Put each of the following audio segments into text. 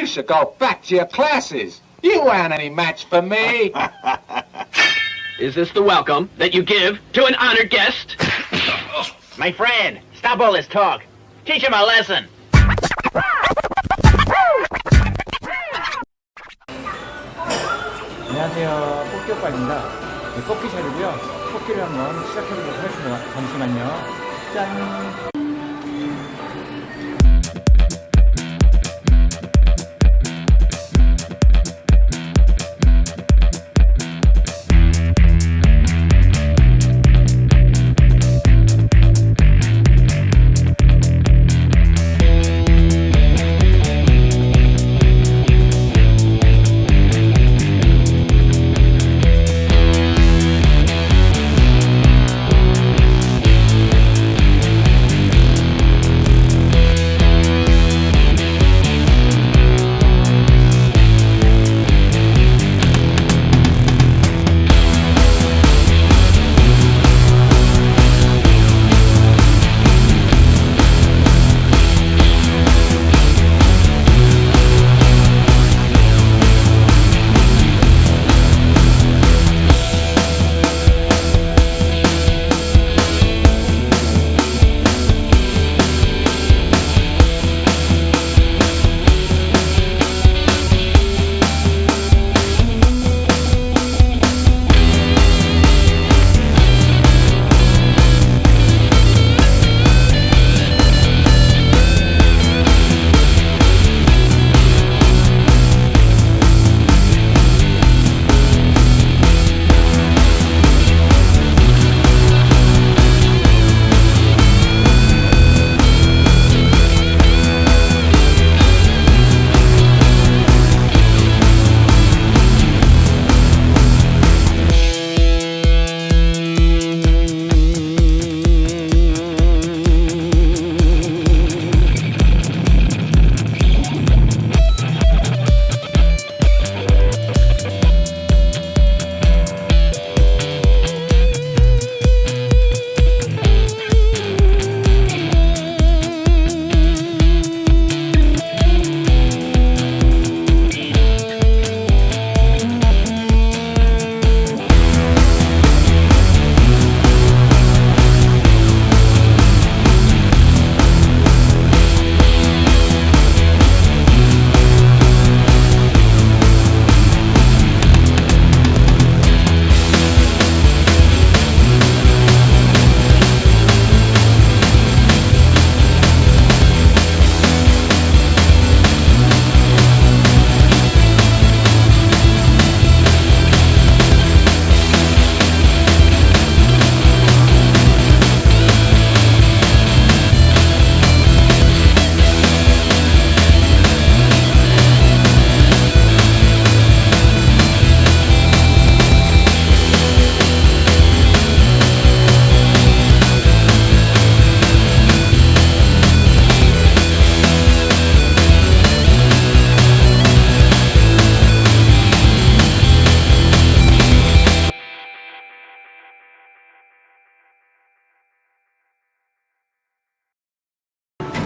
You should go back to your classes. You weren't any match for me. Is this the welcome that you give to an honored guest? My friend, stop all this talk. Teach him a lesson. 안녕하세요. 뽑기 오빠입니다. 네, 뽑기샵이고요. 뽑기를 한번 시작해보도록 하겠습니다. 잠시만요. 짠!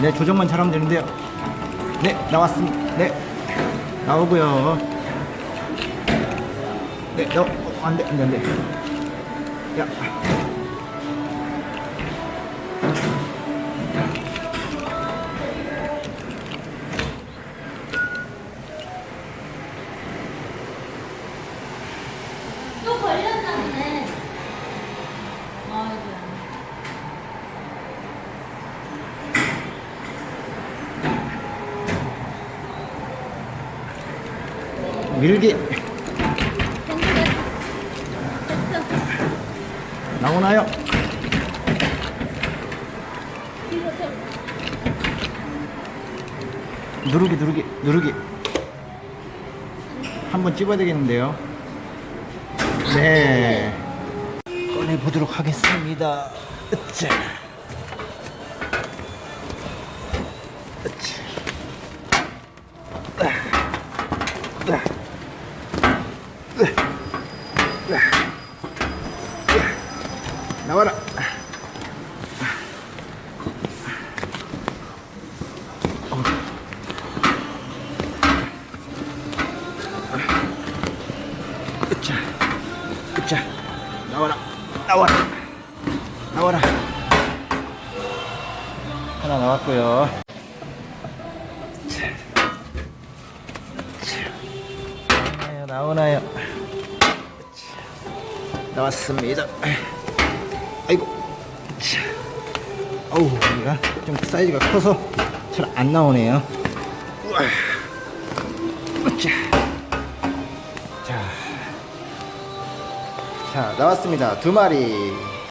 네, 조정만 잘하면 되는데요. 네, 나왔습니다. 네, 나오고요. 네, 너, 어, 안 돼, 안 돼, 안 돼. 야. 밀기. 나오나요? 누르기, 누르기, 누르기. 한번 찝어야 되겠는데요. 네. 꺼내보도록 하겠습니다. 으쌰. 으쌰. 으, 으, 으, 으, 으. 나와라. 나와라. 나와라. 하나 나왔고요. 나오나요, 나오나요. 자. 나왔습니다. 아이고. 자. 어우, 얘가 좀 사이즈가 커서 잘 안 나오네요. 우와. 자. 자. 자, 나왔습니다. 두 마리.